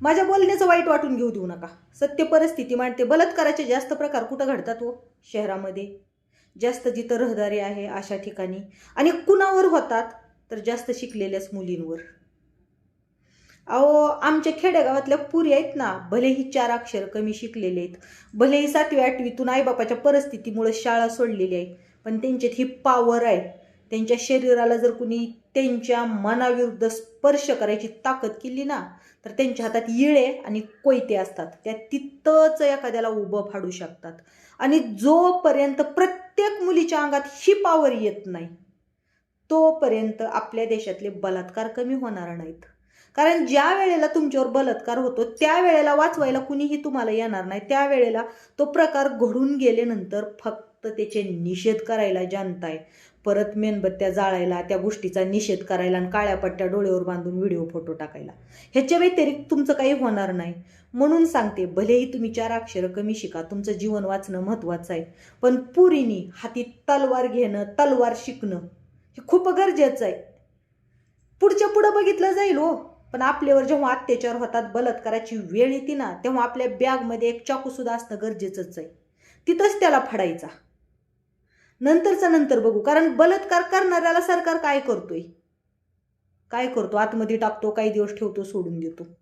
माझ्या बोलण्याचं वाईट वाटून घेऊ देऊ नका. सत्य परिस्थिती मांडते. बलात्काराचे जास्त प्रकार कुठं घडतात व शहरामध्ये. जास्त जिथं रहदारी आहे अशा ठिकाणी. आणि कुणावर होतात? तर जास्त शिकलेल्याच मुलींवर. अहो आमच्या खेडेगावातल्या पुरी आहेत ना भलेही चार अक्षर कमी शिकलेले आहेत. भलेही सातवी आठवीतून आईबापाच्या परिस्थितीमुळे शाळा सोडलेली आहे. पण त्यांच्यात ही पावर आहे. त्यांच्या शरीराला जर कुणी त्यांच्या मनाविरुद्ध स्पर्श करायची ताकद केली ना तर त्यांच्या हातात येळे आणि कोयते असतात. त्या तिथंच एखाद्याला उभं फाडू शकतात. आणि जोपर्यंत प्रत्येक मुलीच्या अंगात ही पावर येत नाही तोपर्यंत आपल्या देशातले बलात्कार कमी होणार नाहीत. कारण ज्या वेळेला तुमच्यावर बलात्कार होतो त्यावेळेला वाचवायला कुणीही तुम्हाला येणार नाही. त्यावेळेला तो प्रकार घडून गेल्यानंतर फक्त त्याचे निषेध करायला जनता आहे परत मेणबत्त्या जाळायला त्या गोष्टीचा निषेध करायला आणि काळ्या पट्ट्या डोळ्यावर बांधून व्हिडिओ फोटो टाकायला. ह्याच्या व्यतिरिक्त तुमचं काही होणार नाही. म्हणून सांगते भलेही तुम्ही चार अक्षरं कमी शिका तुमचं जीवन वाचणं महत्त्वाचं आहे. पण पुरीनी हाती तलवार घेणं तलवार शिकणं हे खूप गरजेचं आहे. पुढच्या पुढं बघितलं जाईल हो. पण आपल्यावर जेव्हा अत्याचार होतात बलात्काराची वेळ येते ना तेव्हा आपल्या बॅगमध्ये एक चाकूसुद्धा असणं गरजेचंच आहे. तिथंच त्याला फडायचा. नंतरचा नंतर बघू कारण बलात्कार करणाऱ्याला सरकार काय करतोय? काय करतो? आतमध्ये टाकतो काही दिवस ठेवतो सोडून देतो.